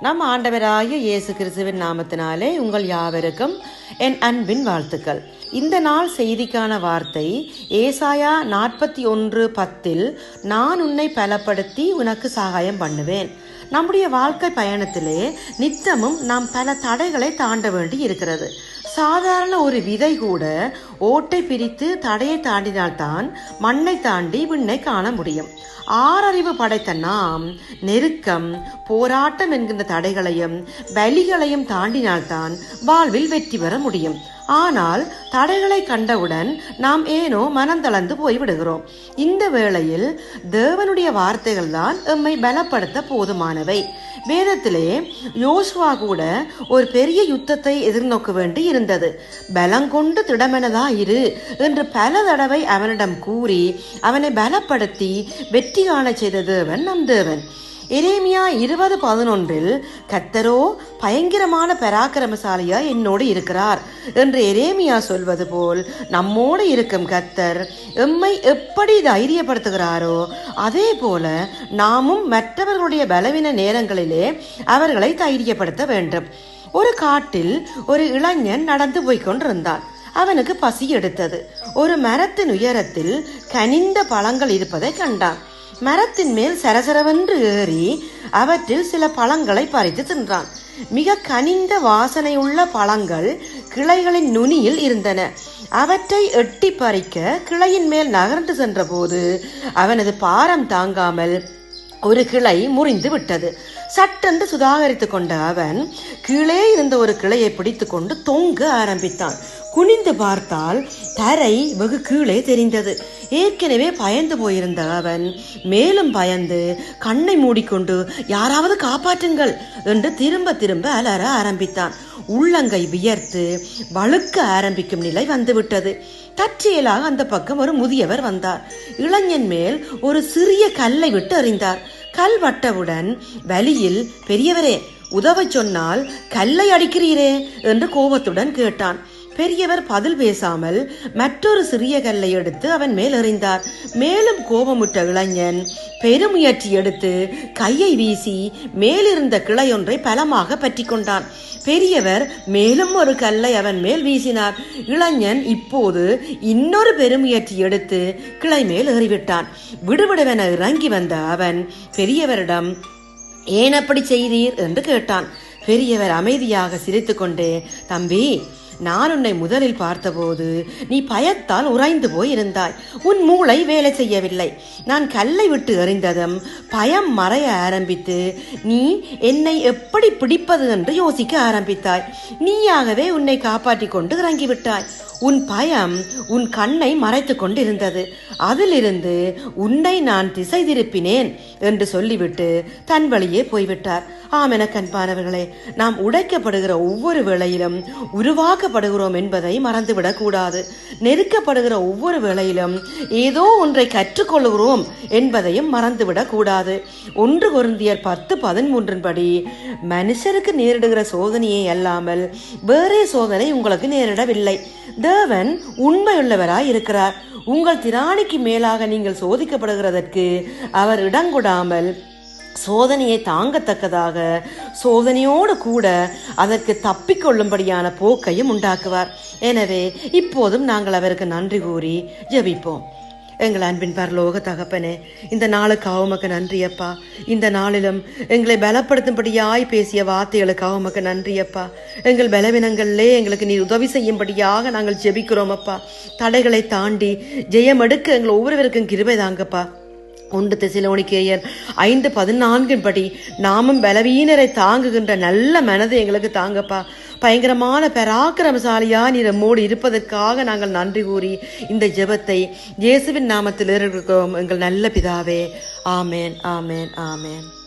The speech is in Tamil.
நம் ஆண்டவராகிய இயேசு கிறிஸ்துவின் நாமத்தினாலே உங்கள் யாவருக்கும் என் அன்பின் வாழ்த்துக்கள். இந்த நாள் செய்திக்கான வார்த்தை ஏசாயா நாற்பத்தி ஒன்று பத்தில் நான் உன்னை பலப்படுத்தி உனக்கு சகாயம் பண்ணுவேன். நம்முடைய வாழ்க்கை பயணத்திலே நித்தமும் நாம் பல தடைகளை தாண்ட வேண்டி இருக்கிறது. சாதாரண ஒரு விதை கூட ஓட்டை பிரித்து தடையை தாண்டினால்தான் மண்ணை தாண்டி விண்ணை காண முடியும். ஆறறிவு படைத்த நாம் நெருக்கம் போராட்டம் என்கின்ற தடைகளையும் பலிகளையும் தாண்டினால்தான் வாழ்வில் வெற்றி பெற முடியும். ஆனால் தடைகளை கண்டவுடன் நாம் ஏனோ மனம் தளர்ந்து போய்விடுகிறோம். இந்த வேளையில் தேவனுடைய வார்த்தைகள் தான் எம்மை பலப்படுத்த போதுமானவை. வேதத்திலே யோசுவா கூட ஒரு பெரிய யுத்தத்தை எதிர்நோக்க வேண்டி இருந்தது. பலங்கொண்டு திடமெனதா இரு என்று பல தடவை அவனிடம் கூறி அவனை பலப்படுத்தி வெற்றி காண செய்த தேவன் நம் தேவன். எரேமியா இருபது பதினொன்றில் கத்தரோ பயங்கரமான பராக்கிரமசாலியா என்னோடு இருக்கிறார் என்று எரேமியா சொல்வது போல் நம்மோடு இருக்கும் கத்தர் எம்மை எப்படி தைரியப்படுத்துகிறாரோ அதே போல நாமும் மற்றவர்களுடைய பலவீன நேரங்களிலே அவர்களை தைரியப்படுத்த வேண்டும். ஒரு காட்டில் ஒரு இளைஞன் நடந்து போய்கொண்டிருந்தான் அவனுக்கு பசி எடுத்தது. ஒரு மரத்தின் உயரத்தில் கனிந்த பழங்கள் இருப்பதை கண்டான். மரத்தின் மேல் சரசரவென்று ஏறி அவற்றில் சில பழங்களை பறித்து தின்றான். மிக கனிந்த வாசனையுள்ள பழங்கள் கிளைகளின் நுனியில் இருந்தன. அவற்றை எட்டி பறிக்க கிளையின் மேல் நகர்ந்து சென்றபோது அவனது பாரம் தாங்காமல் ஒரு கிளை முறிந்து விட்டது. சட்டென்று சுதாகரித்து கொண்ட அவன் கீழே இருந்த ஒரு கிளையை பிடித்து கொண்டு தொங்க ஆரம்பித்தான். குனிந்து பார்த்தால் தரை வெகு கீழே தெரிந்தது. ஏற்கனவே பயந்து போயிருந்த அவன் மேலும் பயந்து கண்ணை மூடிக்கொண்டு யாராவது காப்பாற்றுங்கள் என்று திரும்ப திரும்ப அலற ஆரம்பித்தான். உள்ளங்கை வியர்த்து வழுக்க ஆரம்பிக்கும் நிலை வந்துவிட்டது. தற்செயலாக அந்த பக்கம் ஒரு முதியவர் வந்தார். இளைஞன் மேல் ஒரு சிறிய கல்லை விட்டு எறிந்தார். கல் வட்டவுடன் வலியில் பெரியவரே உதவச் சொன்னால் கல்லை அடிக்கிறீரே என்று கோபத்துடன் கேட்டான். பெரியவர் பதில் பேசாமல் மற்றொரு சிறிய கல்லை எடுத்து அவன் மேல் எறிந்தார். மேலும் கோபமுற்ற இளைஞன் பெருமுயற்சி எடுத்து கையை வீசி மேலிருந்த கிளையொன்றை பலமாக பற்றி கொண்டான். பெரியவர் மேலும் ஒரு கல்லை அவன் மேல் வீசினார். இளைஞன் இப்போது இன்னொரு பெருமுயற்சி எடுத்து கிளை மேல் ஏறிவிட்டான். விடுவிடுவென இறங்கி வந்த அவன் பெரியவரிடம் ஏன் அப்படி செய்தீர்? என்று கேட்டான். பெரியவர் அமைதியாக சிரித்துக்கொண்டே தம்பி நான் உன்னை முதலில் பார்த்தபோது நீ பயத்தால் உறைந்து போய் இருந்தாய் உன் மூளை வேலை செய்யவில்லை. நான் கல்லை விட்டு எறிந்ததும் பயம் மறைய ஆரம்பித்து நீ என்னை எப்படி பிடிப்பது என்று யோசிக்க ஆரம்பித்தாய். நீயாகவே உன்னை காப்பாற்றி கொண்டு இறங்கிவிட்டாய். உன் பயம் உன் கண்ணை மறைத்து கொண்டிருந்தது. அதிலிருந்து உன்னை நான் திசை திருப்பினேன் என்று சொல்லிவிட்டு தன் வழியே போய்விட்டார். ஆம் என கண்பானவர்களே நாம் உடைக்கப்படுகிற ஒவ்வொரு வேளையிலும் உருவாக்கப்படுகிறோம் என்பதை மறந்துவிடக் கூடாது. நெருக்கப்படுகிற ஒவ்வொரு வேளையிலும் ஏதோ ஒன்றை கற்றுக்கொள்கிறோம் என்பதையும் மறந்துவிடக் கூடாது. ஒன்று குருந்தியர் பத்து பதிமூன்றின்படி மனுஷருக்கு நேரிடுகிற சோதனையே அல்லாமல் வேறே சோதனை உங்களுக்கு நேரிடவில்லை. தேவன் உண்மையுள்ளவராய் இருக்கிறார். உங்கள் திராணிக்கு மேலாக நீங்கள் சோதிக்கப்படுகிறதற்கு அவர் இடங்கொடாமல் சோதனையை தாங்கத்தக்கதாக சோதனையோடு கூட அதற்கு தப்பிக்கொள்ளும்படியான போக்கையும் உண்டாக்குவார். எனவே இப்போதும் நாங்கள் அவருக்கு நன்றி கூறி ஜெபிப்போம். எங்கள் அன்பின் பரலோக தகப்பனே இந்த நாளுக்காக உமக்கு நன்றி அப்பா இந்த நாளிலும் எங்களை பலப்படுத்தும்படியாய் பேசிய வார்த்தைகளுக்காக உமக்கு நன்றி அப்பா எங்கள் பலவீனங்களிலே எங்களுக்கு நீ உதவி செய்யும்படியாக நாங்கள் ஜெபிக்கிறோம் அப்பா தடைகளை தாண்டி ஜெயம் எடுக்க எங்கள் ஒவ்வொருவருக்கும் கிருபை தாங்கப்பா. ஒன்று தெசிலோனிக்கேயர் ஐந்து பதினான்கின் படி நாமும் பலவீனரை தாங்குகின்ற நல்ல மனதை எங்களுக்கு தாங்கப்பா. பயங்கரமான பராக்கிரமசாலியா நீர் மூடி இருப்பதற்காக நாங்கள் நன்றி கூறி இந்த ஜெபத்தை இயேசுவின் நாமத்தில் இருக்கிறோம் எங்கள் நல்ல பிதாவே. ஆமேன் ஆமேன் ஆமேன்.